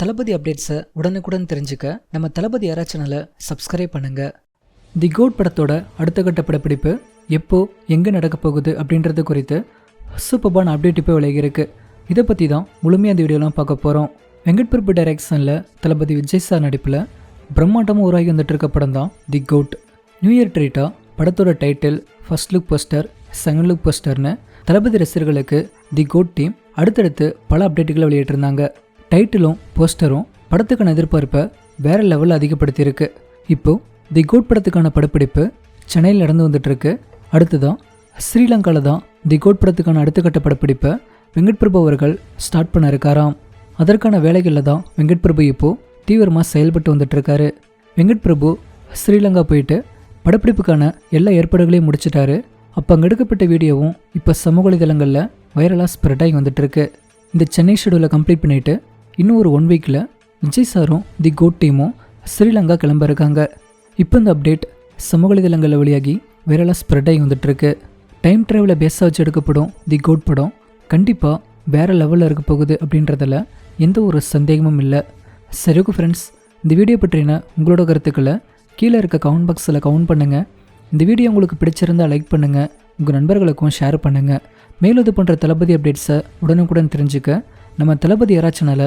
தளபதி அப்டேட்ஸை உடனுக்குடன் தெரிஞ்சுக்க நம்ம தளபதி யாரா சேனலை சப்ஸ்கிரைப் பண்ணுங்க. தி கோட் படத்தோட அடுத்த கட்ட படப்பிடிப்பு எப்போ எங்கே நடக்க போகுது அப்படின்றது குறித்து சூப்பர்பான அப்டேட் இப்போ விலகியிருக்கு இதை பற்றி தான் முழுமையாக அந்த வீடியோலாம் பார்க்க போகிறோம் வெங்கட் பிரபு டைரக்ஷனில் தளபதி விஜய் சார் நடிப்பில் பிரம்மாண்டமாக உருவாகி வந்துட்டு இருக்க படம் தான் தி கோட் நியூ இயர் ட்ரீட்டாக படத்தோட title first look poster second look போஸ்டர்னு Thalapathy ரசிகர்களுக்கு தி கோட் டீம் அடுத்தடுத்து பல அப்டேட்டுகளை வெளியிட்டிருந்தாங்க. டைட்டிலும் போஸ்டரும் படத்துக்கான எதிர்பார்ப்பை வேற லெவலில் அதிகப்படுத்தியிருக்கு. இப்போ தி கோட் படத்துக்கான படப்பிடிப்பு சென்னையில் நடந்து வந்துட்டுருக்கு. அடுத்ததான் ஸ்ரீலங்காவில் தான் தி கோட் படத்துக்கான அடுத்த கட்ட படப்பிடிப்பை வெங்கட் பிரபு அவர்கள் ஸ்டார்ட் பண்ண இருக்காராம் அதற்கான வேலைகளில் தான் வெங்கட் பிரபு இப்போது தீவிரமாக செயல்பட்டு வந்துட்டுருக்காரு. வெங்கட் பிரபு ஸ்ரீலங்கா போயிட்டு படப்பிடிப்புக்கான எல்லா ஏற்பாடுகளையும் முடிச்சிட்டாரு. அப்போ அங்கே எடுக்கப்பட்ட வீடியோவும் இப்போ சமூக வலைதளங்களில் வைரலாக ஸ்ப்ரெட் ஆகி வந்துட்டுருக்கு. இந்த சென்னை ஷெடியூலை கம்ப்ளீட் பண்ணிவிட்டு இன்னும் ஒரு ஒன் வீக்கில் விஜய் சாரும் தி கோட் டீமும் ஸ்ரீலங்கா கிளம்ப இருக்காங்க இப்போ இந்த அப்டேட் சமூக வலைதளங்களில் வெளியாகி வைரலாக ஸ்ப்ரெட் ஆகி வந்துட்டுருக்கு. டைம் ட்ராவலை பேஸாக வச்சு எடுக்கப்படும் தி கோட் படம் கண்டிப்பாக வேறு லெவலில் இருக்க போகுது அப்படின்றதில் எந்த ஒரு சந்தேகமும் இல்லை. சரி ஓகே ஃப்ரெண்ட்ஸ் இந்த வீடியோ பற்றின உங்களோட கருத்துக்களை கீழே இருக்க கமெண்ட் பாக்ஸில் கவுண்ட் பண்ணுங்கள் இந்த வீடியோ உங்களுக்கு பிடிச்சிருந்தால் லைக் பண்ணுங்கள் உங்கள் நண்பர்களுக்கும் ஷேர் பண்ணுங்கள் மேலும் இது போன்ற தளபதி அப்டேட்ஸை உடனுக்குடன் தெரிஞ்சுக்க நம்ம தளபதி யாரா சேனலை